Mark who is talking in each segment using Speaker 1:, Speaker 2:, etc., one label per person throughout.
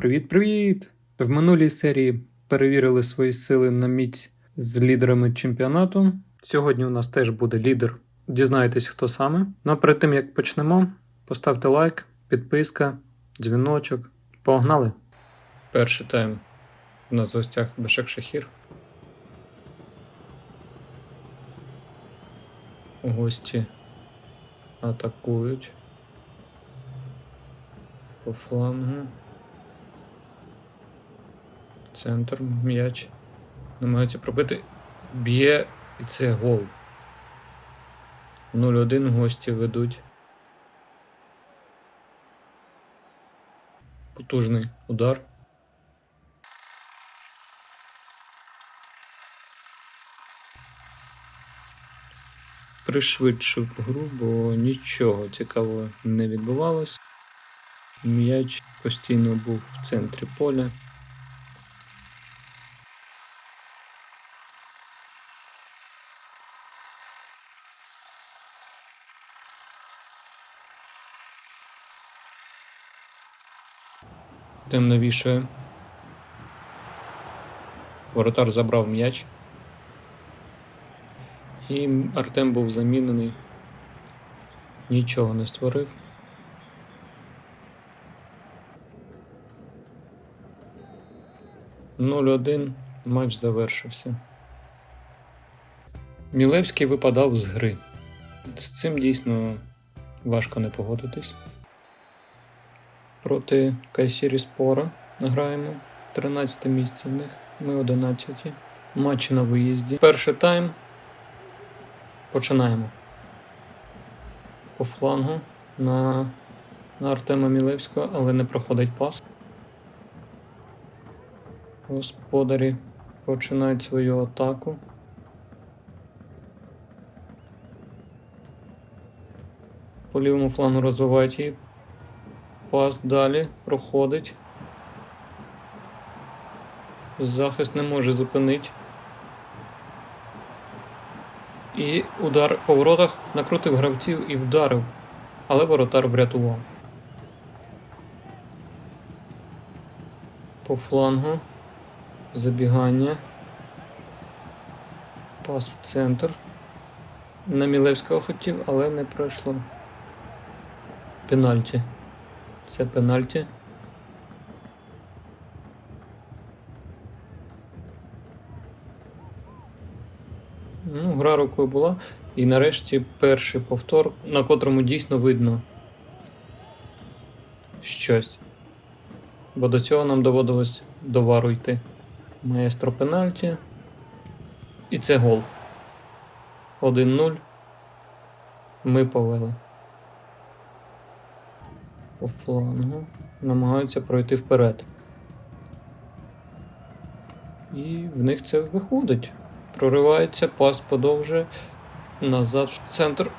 Speaker 1: Привіт-привіт! В минулій серії перевірили свої сили на міць з лідерами чемпіонату. Сьогодні у нас теж буде лідер. Дізнаєтесь, хто саме. Ну а перед тим як почнемо, поставте лайк, підписка, дзвіночок. Погнали! Перший тайм. У нас в гостях Бешек Шахір. Гості атакують по флангу. Центр, м'яч. Намагається пробити. Б'є і це гол. 0-1 гості ведуть. Потужний удар. Пришвидшив гру, бо нічого цікавого не відбувалось. М'яч постійно був в центрі поля. Тим навішує. Воротар забрав м'яч. І Артем був замінений. Нічого не створив. Нуль-один. Матч завершився. Мілевський випадав з гри. З цим дійсно важко не погодитись. Проти Кайсірі Спора граємо. 13 місце в них. Ми 11. Матч на виїзді. Перший тайм. Починаємо. По флангу на, на Артема Мілевського, але не проходить пас. Господарі починають свою атаку. По лівому флангу розвивають її. Пас далі проходить. Захист не може зупинити. І удар по воротах накрутив гравців і вдарив, але воротар врятував. По флангу забігання. Пас в центр. На Мілевського хотів, але не пройшло. Пенальті. Це пенальті. Ну, гра рукою була. І нарешті перший повтор, на котрому дійсно видно щось. Бо до цього нам доводилось до вару йти. Маестро пенальті. І це гол. 1-0. Ми повели. По флангу. Намагаються пройти вперед. І в них це виходить. Проривається, пас подовжує. Назад в центр.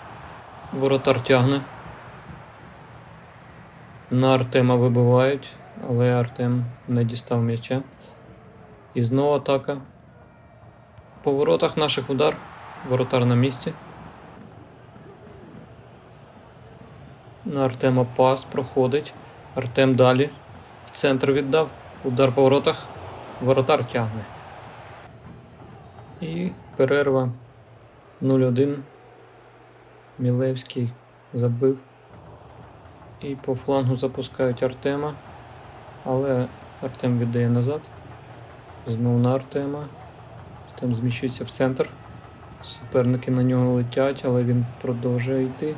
Speaker 1: Воротар тягне. На Артема вибивають, але Артем не дістав м'яча. І знову атака. По воротах наших удар. Воротар на місці. На Артема пас проходить. Артем далі. В центр віддав. Удар по воротах. Воротар тягне. І перерва 0-1. Мілевський забив. І по флангу запускають Артема. Але Артем віддає назад. Знову на Артема. Артем зміщується в центр. Суперники на нього летять, але він продовжує йти.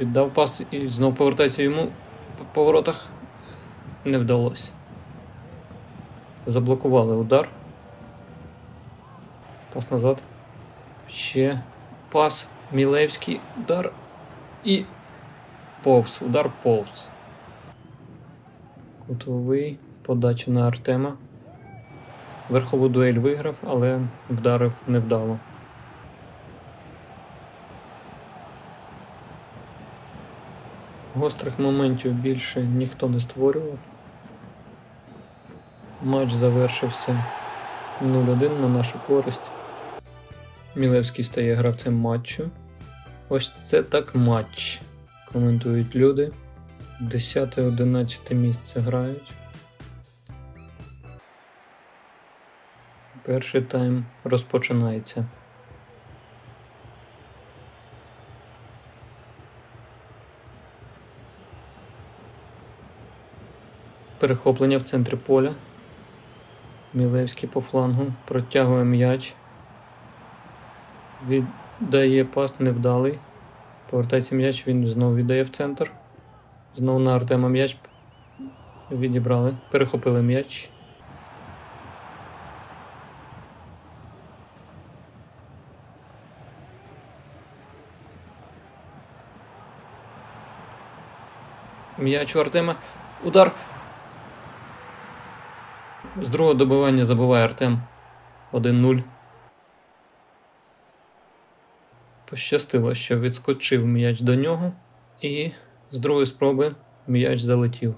Speaker 1: Віддав пас і знову повертається йому по поворотах. Не вдалося. Заблокували удар. Пас назад. Ще пас. Мілевський удар. І повз. Удар повз. Кутовий. Подача на Артема. Верхову дуель виграв, але вдарив невдало. Гострих моментів більше ніхто не створював. Матч завершився 0-1 на нашу користь. Мілевський стає гравцем матчу. Ось це так матч. Коментують люди. 10-11 місце грають. Перший тайм розпочинається. Перехоплення в центрі поля. Мілевський по флангу. Протягує м'яч. Віддає пас невдалий. Повертається м'яч, він знову віддає в центр. Знову на Артема м'яч. Відібрали. Перехопили м'яч. М'яч у Артема. Удар. З другого добивання забиває Артем. 1-0. Пощастило, що відскочив м'яч до нього, і з другої спроби м'яч залетів.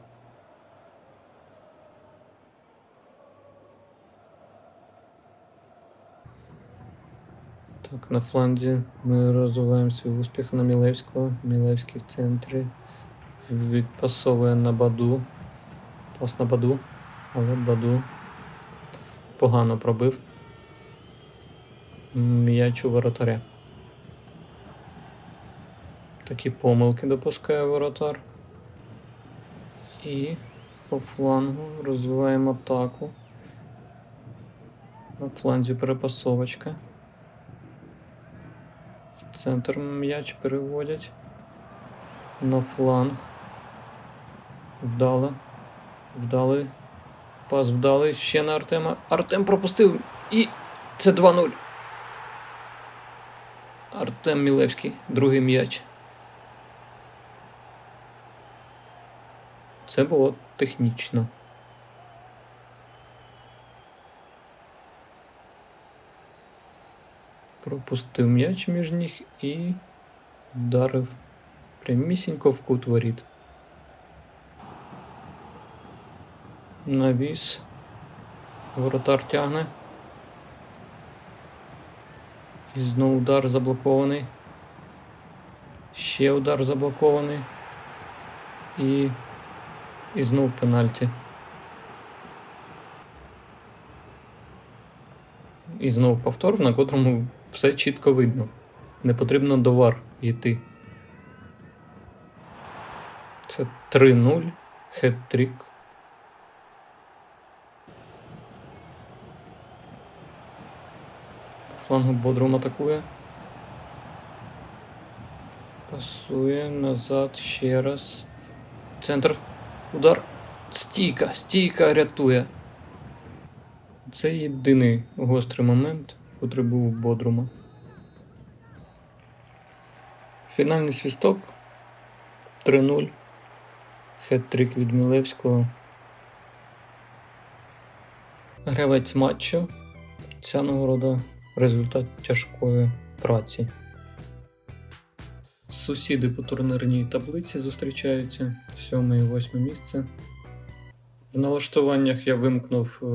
Speaker 1: Так, на фланзі ми розвиваємо свій успіх на Мілевського. Мілевський в центрі. Відпасовує на Баду. Пас на Баду. Але Баду погано пробив. М'яч у воротаря. Такі помилки допускає воротар. І по флангу розвиваємо атаку. На фланзі перепасовочка. В центр м'яч переводять. На фланг. Вдало. Вдалий. Пас вдалий. Ще на Артема. Артем пропустив. І це 2-0. Артем Мілевський. Другий м'яч. Це було технічно. Пропустив м'яч між ніг і вдарив прямісінько в кут воріт. Навіс. Воротар тягне. І знову удар заблокований. Ще удар заблокований. І. І знов пенальті. І знов повтор, на котрому все чітко видно. Не потрібно до вар йти. Це 3-0. Хет-трік. Флангу Бодрум атакує. Пасує назад ще раз. Центр. Удар. Стійка, стійка рятує. Це єдиний гострий момент, котрий був у Бодрума. Фінальний свісток 3-0. Хет-трик від Мілевського. Гравець матчу. Ця нагорода результат тяжкої праці. Сусіди по турнірній таблиці зустрічаються сьоме і восьме місце. В налаштуваннях я вимкнув е,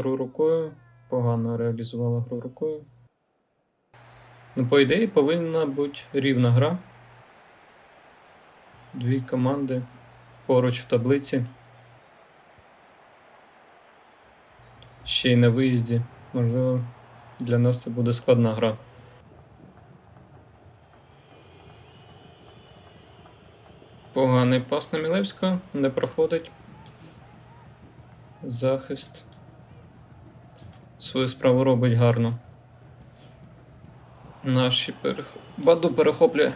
Speaker 1: гру рукою, погано реалізувала гру рукою. Ну, по ідеї, повинна бути рівна гра. Дві команди поруч в таблиці. Ще й на виїзді. Можливо, для нас це буде складна гра. Поганий пас на Мілевського, не проходить. Захист. Свою справу робить гарно. Наші перех... Баду перехоплює.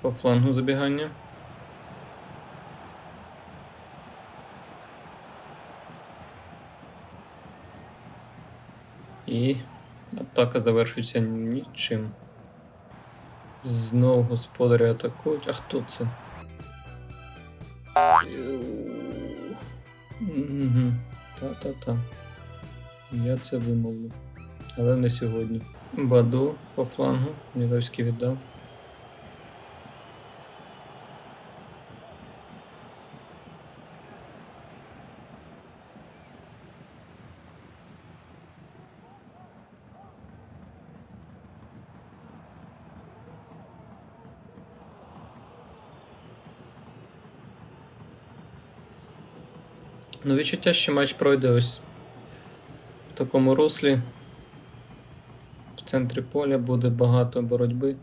Speaker 1: По флангу забігання. І атака завершується нічим. Знову господарі атакують. А хто це? Та-та-та. Я це вимовлю. Але не сьогодні. Баду по флангу. Мілевський віддав. Ну, відчуття, що матч пройде ось в такому руслі. В центрі поля буде багато боротьби.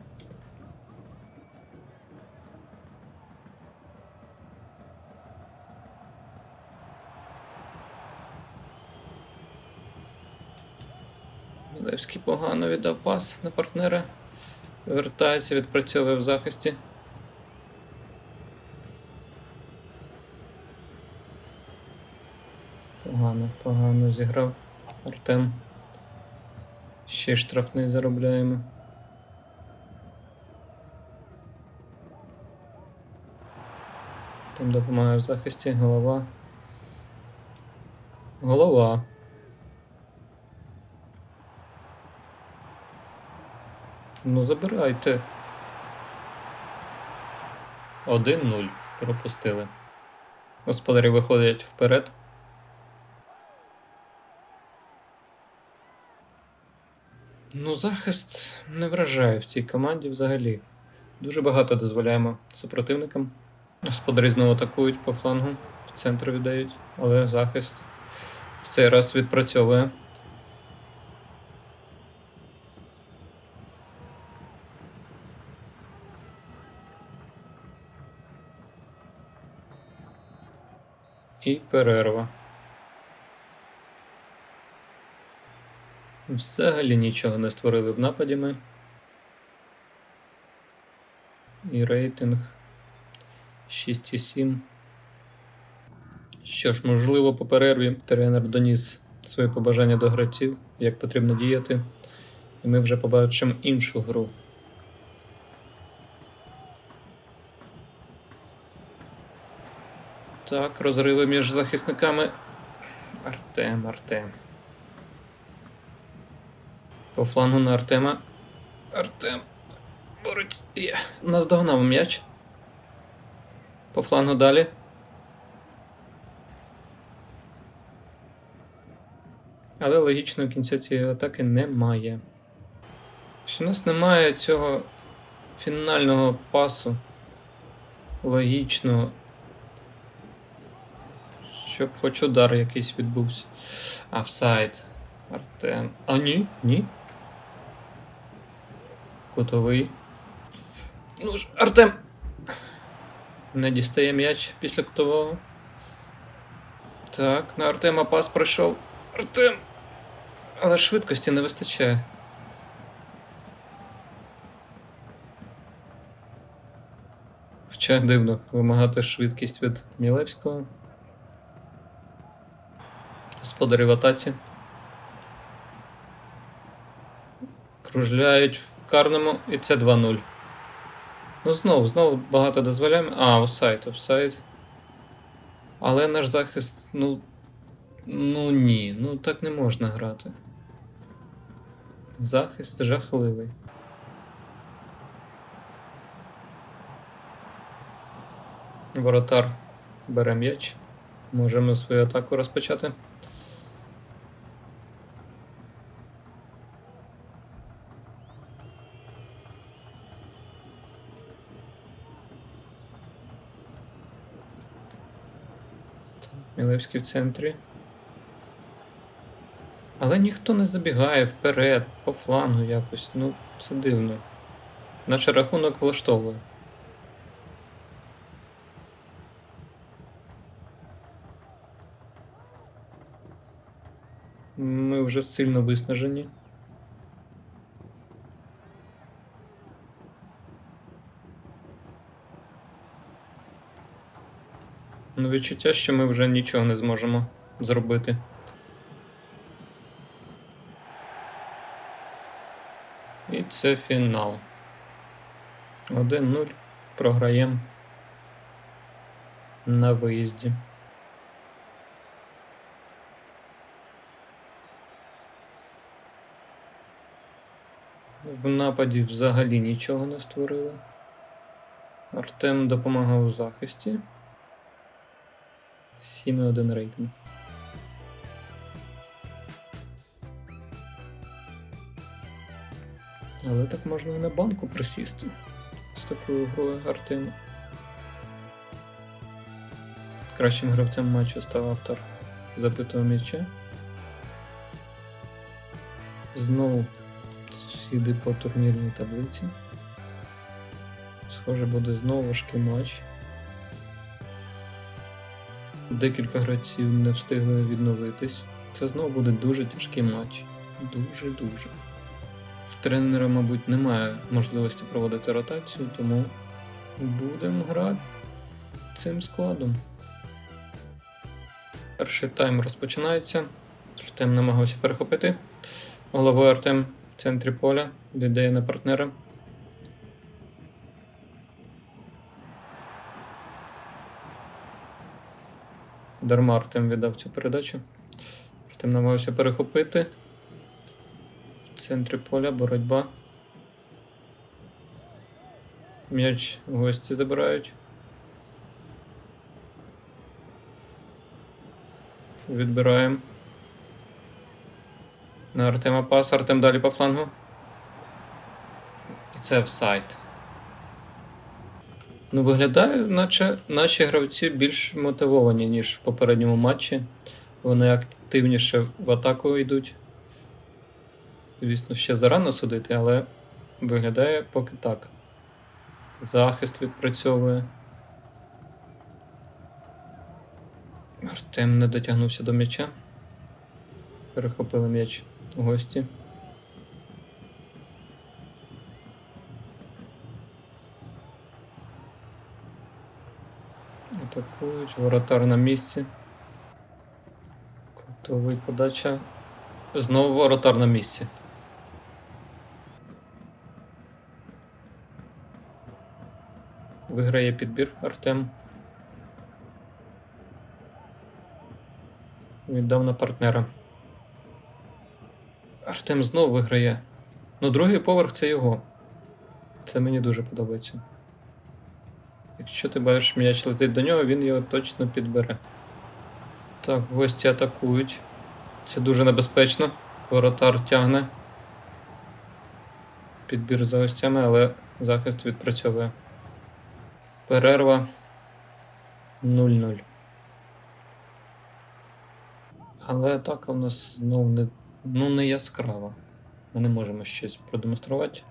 Speaker 1: Мілевський погано віддав пас на партнера. Вертається, відпрацьовує в захисті. Погано, погано зіграв Артем. Ще штрафний заробляємо. Там допомагає в захисті голова. Голова. Ну забирайте. 1-0 пропустили. Господарі виходять вперед. Ну, захист не вражає в цій команді взагалі. Дуже багато дозволяємо супротивникам. Господарі знову атакують по флангу, в центр віддають, але захист в цей раз відпрацьовує. І перерва. Взагалі нічого не створили в нападі ми. І рейтинг 6,7. Що ж, можливо, по перерві тренер доніс свої побажання до гравців, як потрібно діяти, і ми вже побачимо іншу гру. Так, розриви між захисниками. Артем, Артем. По флангу на Артема. Артем. Борець є. Наздогнав м'яч. По флангу далі. Але логічного кінця цієї атаки немає. Що у нас немає цього фінального пасу. Логічного. Щоб хоч удар якийсь відбувся. Офсайд. Артем. А ні, ні. Кутовий. Ну ж, Артем. Не дістає м'яч після кутового. Так, на Артема пас пройшов. Артем. Але швидкості не вистачає. Хоча дивно вимагати швидкість від Мілевського. Господарі в атаці. Кружляють карному, і це 2-0. Ну, знову, знову багато дозволяємо. А, офсайд, офсайд. Але наш захист, ну. Ну ні, ну так не можна грати. Захист жахливий. Воротар бере м'яч. Можемо свою атаку розпочати. Мілевський в центрі. Але ніхто не забігає вперед, по флангу якось. Ну, це дивно. Наш рахунок влаштовує. Ми вже сильно виснажені. Ну, відчуття, що ми вже нічого не зможемо зробити. І це фінал. 1-0. Програємо на виїзді. В нападі взагалі нічого не створили. Артем допомагав у захисті. 7,1 рейтинг. Але так можна і на банку присісти з такою грою Артема. Кращим гравцем матчу став автор запитого м'яча. Знову сусіди по турнірній таблиці. Схоже, буде знову важкий матч. Декілька гравців не встигли відновитись. Це знову буде дуже тяжкий матч. Дуже-дуже. В тренера, мабуть, немає можливості проводити ротацію, тому будемо грати цим складом. Перший тайм розпочинається. Артем намагався перехопити. Головою Артем в центрі поля віддає на партнера. Дарма Артем віддав цю передачу. Артем намагався перехопити. В центрі поля боротьба. М'яч гості забирають. Відбираємо. На Артема пас. Артем далі по флангу. І це офсайд. Ну, виглядає, наче наші гравці більш мотивовані, ніж в попередньому матчі. Вони активніше в атаку йдуть. Звісно, ще зарано судити, але виглядає поки так. Захист відпрацьовує. Артем не дотягнувся до м'яча. Перехопили м'яч у гості. Атакують, воротар на місці. Кутовий подача. Знову воротар на місці. Виграє підбір Артем. Віддав на партнера. Артем знову виграє. Ну, другий поверх це його. Це мені дуже подобається. Якщо ти бачиш м'яч летить до нього, він його точно підбере. Так, гості атакують. Це дуже небезпечно. Воротар тягне. Підбір за гостями, але захист відпрацьовує. Перерва 0-0. Але атака у нас знову не, ну, не яскрава. Ми не можемо щось продемонструвати.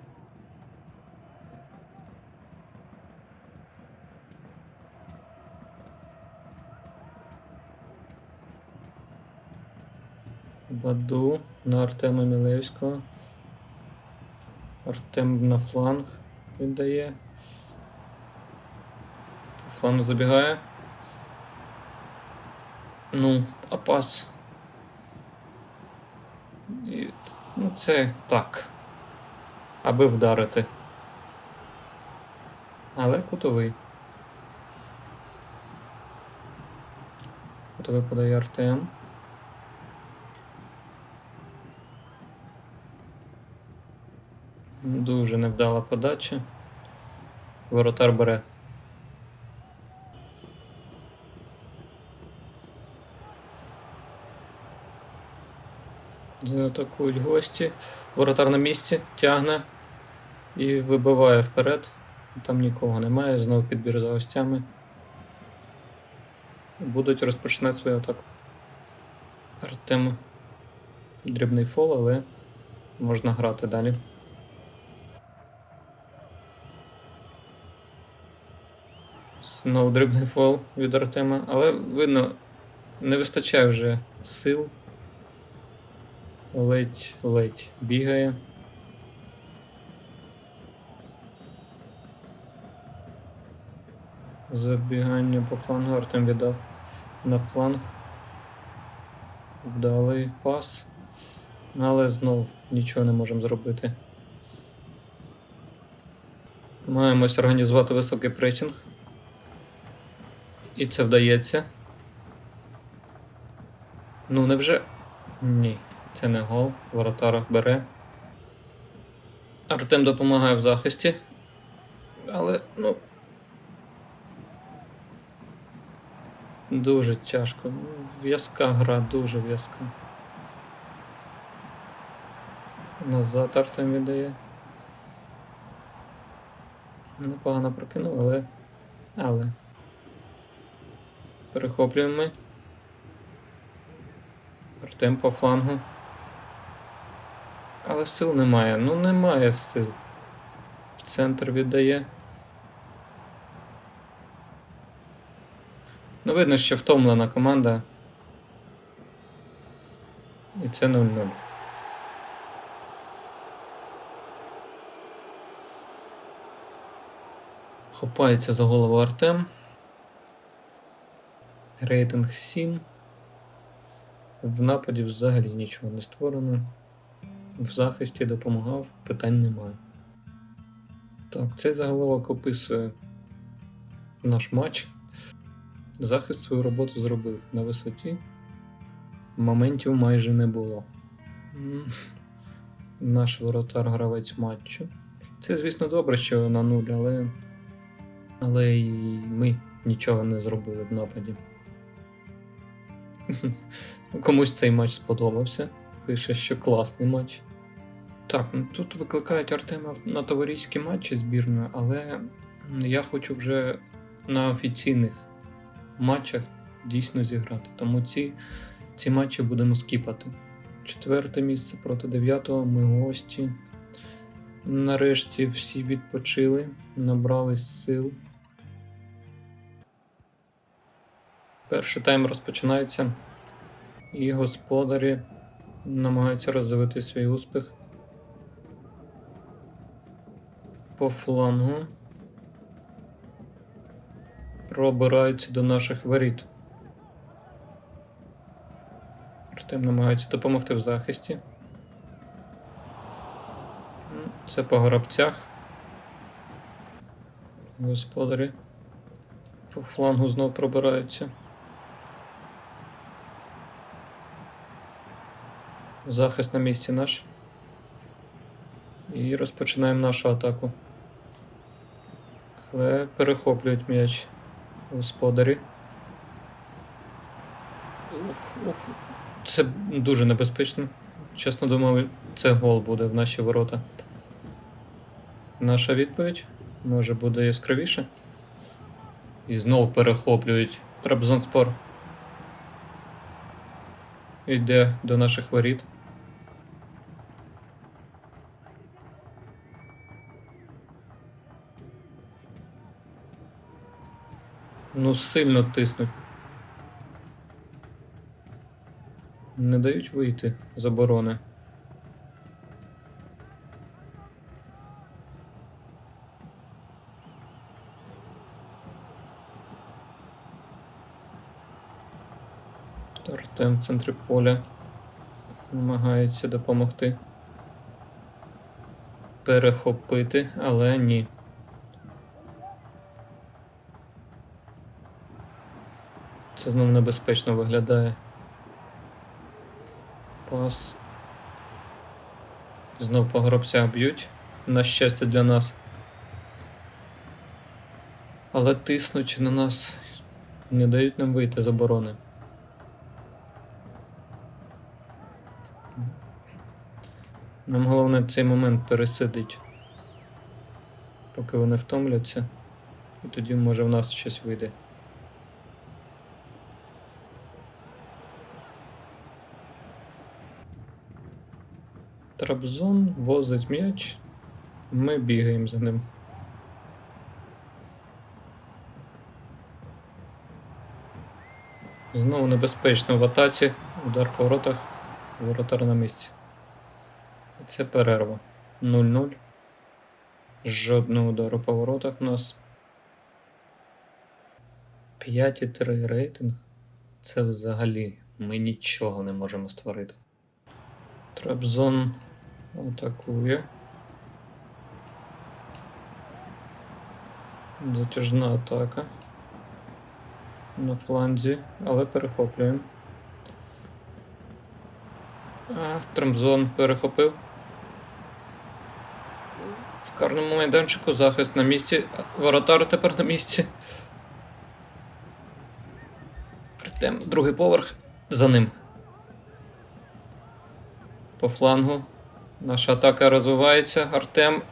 Speaker 1: Баду на Артема Мілевського. Артем на фланг віддає. По флангу забігає. Ну, а пас. І, ну, це так. Аби вдарити. Але кутовий. Кутовий подає Артем. Дуже невдала подача. Воротар бере. Атакують гості. Воротар на місці, тягне і вибиває вперед. Там нікого немає, знову підбір за гостями. Будуть розпочинати свою атаку. Артем дрібний фол, але можна грати далі. Знову дрібний фол від Артема, але видно, не вистачає вже сил. Ледь-ледь бігає. Забігання по флангу Артем віддав на фланг. Вдалий пас. Але знов нічого не можемо зробити. Маємось організувати високий пресінг. І це вдається. Ну, невже. Ні, це не гол. Воротар бере. Артем допомагає в захисті. Але, ну. Дуже тяжко. В'язка гра, дуже в'язка. Назад Артем віддає. Непогано прокинув, але. Але. Перехоплюємо ми. Артем по флангу. Але сил немає. Ну немає сил. В центр віддає. Ну, видно, що втомлена команда. І це 0-0. Хопається за голову Артем. Рейтинг 7. В нападі взагалі нічого не створено. В захисті допомагав, питань немає. Так, цей заголовок описує наш матч. Захист свою роботу зробив на висоті. Моментів майже не було. Наш воротар гравець матчу. Це, звісно, добре, що на нуль, але. Але і ми нічого не зробили в нападі. Комусь цей матч сподобався. Пише, що класний матч. Так, ну тут викликають Артема на товариські матчі збірної, але я хочу вже на офіційних матчах дійсно зіграти. Тому ці, ці матчі будемо скіпати. Четверте місце проти дев'ятого. Ми гості. Нарешті всі відпочили, набрались сил. Перший тайм розпочинається, і господарі намагаються розвити свій успіх. По флангу. Пробираються до наших воріт. Артем намагається допомогти в захисті. Це по горобцях. Господарі по флангу знов пробираються. Захист на місці наш. І розпочинаємо нашу атаку. Але перехоплюють м'яч господарі. Ух, ух. Це дуже небезпечно. Чесно думав, це гол буде в наші ворота. Наша відповідь може буде яскравіше. І знов перехоплюють Трабзонспор. Йде до наших воріт. Ну, сильно тиснуть. Не дають вийти з оборони. Артем в центрі поля намагається допомогти. Перехопити, але ні. Це знов небезпечно виглядає. Пас. Знов по гробцях б'ють. На щастя для нас. Але тиснуть на нас. Не дають нам вийти з оборони. Нам головне цей момент пересидить. Поки вони втомляться. І тоді може в нас щось вийде. Трабзон возить м'яч. Ми бігаємо за ним. Знову небезпечно в атаці. Удар по воротах. Воротар на місці. Це перерва. 0-0. Жодного удару по воротах у нас. 5,3 рейтинг. Це взагалі ми нічого не можемо створити. Трабзон атакує. Затяжна атака. На фланзі, але перехоплюємо. А, Трамзон перехопив. В карному майданчику захист на місці. Воротар тепер на місці. Артем, другий поверх за ним. По флангу. Наша атака розвивається. Артем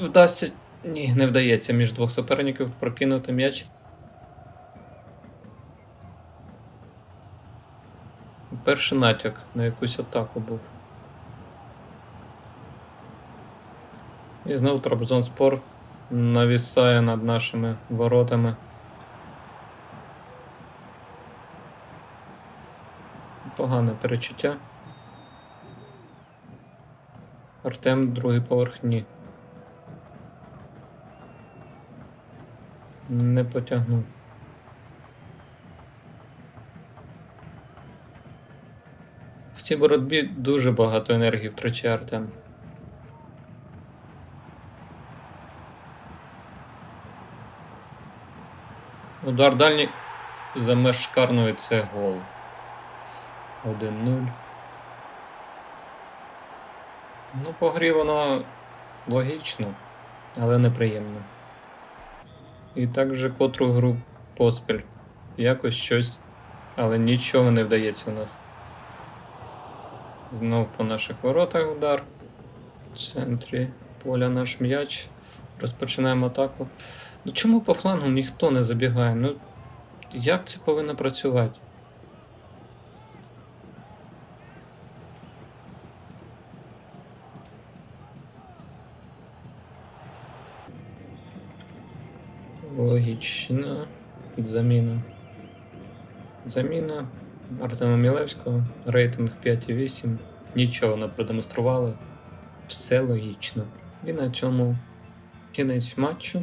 Speaker 1: вдасться. Ні, не вдається між двох суперників прокинути м'яч. Перший натяк на якусь атаку був. І знову Трабзонспор навісає над нашими воротами. Погане перечуття. Артем другий поверх ні. Не потягнув. В цій боротьбі дуже багато енергії втрачає Артем. Удар дальній за меж шкарної це гол. 1-0. Ну, по грі воно логічно, але неприємно. І так вже котру гру поспіль. Якось щось, але нічого не вдається у нас. Знов по наших воротах удар. В центрі поля наш м'яч. Розпочинаємо атаку. Ну чому по флангу ніхто не забігає? Ну як це повинно працювати? Логічна заміна. Заміна Артема Мілевського. Рейтинг 5,8. Нічого не продемонстрували. Все логічно. І на цьому кінець матчу.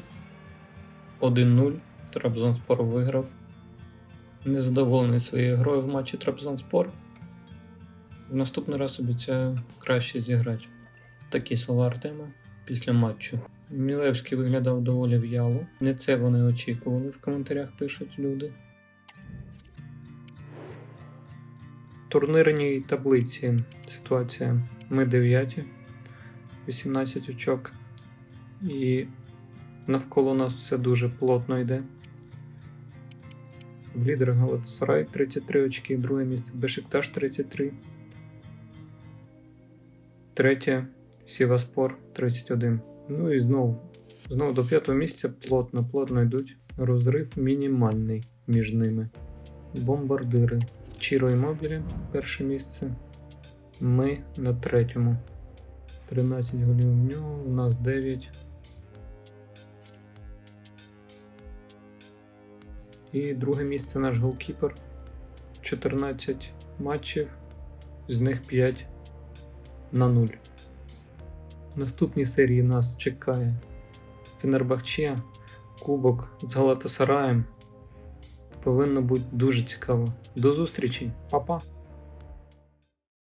Speaker 1: 1-0. Трабзонспор виграв. Незадоволений своєю грою в матчі Трабзонспор. В наступний раз обіцяю краще зіграти. Такі слова Артема після матчу. Мілевський виглядав доволі в'яло. Не це вони очікували, в коментарях пишуть люди. В турнірній таблиці ситуація. Ми 9, 18 очок. І навколо нас все дуже плотно йде. В лідерах Галатасарай 33 очки, друге місце Бешикташ 33. Третє Сіваспор 31. Ну і знову. Знову до п'ятого місця плотно, плотно йдуть. Розрив мінімальний між ними. Бомбардири. Чіро і Мобілі перше місце. Ми на третьому. 13 голів в нього, у нас 9. І друге місце наш голкіпер. 14 матчів, з них 5 на 0. Наступній серії нас чекає Фенербахче, Кубок з Галатасараєм. Повинно бути дуже цікаво. До зустрічі, Па-па!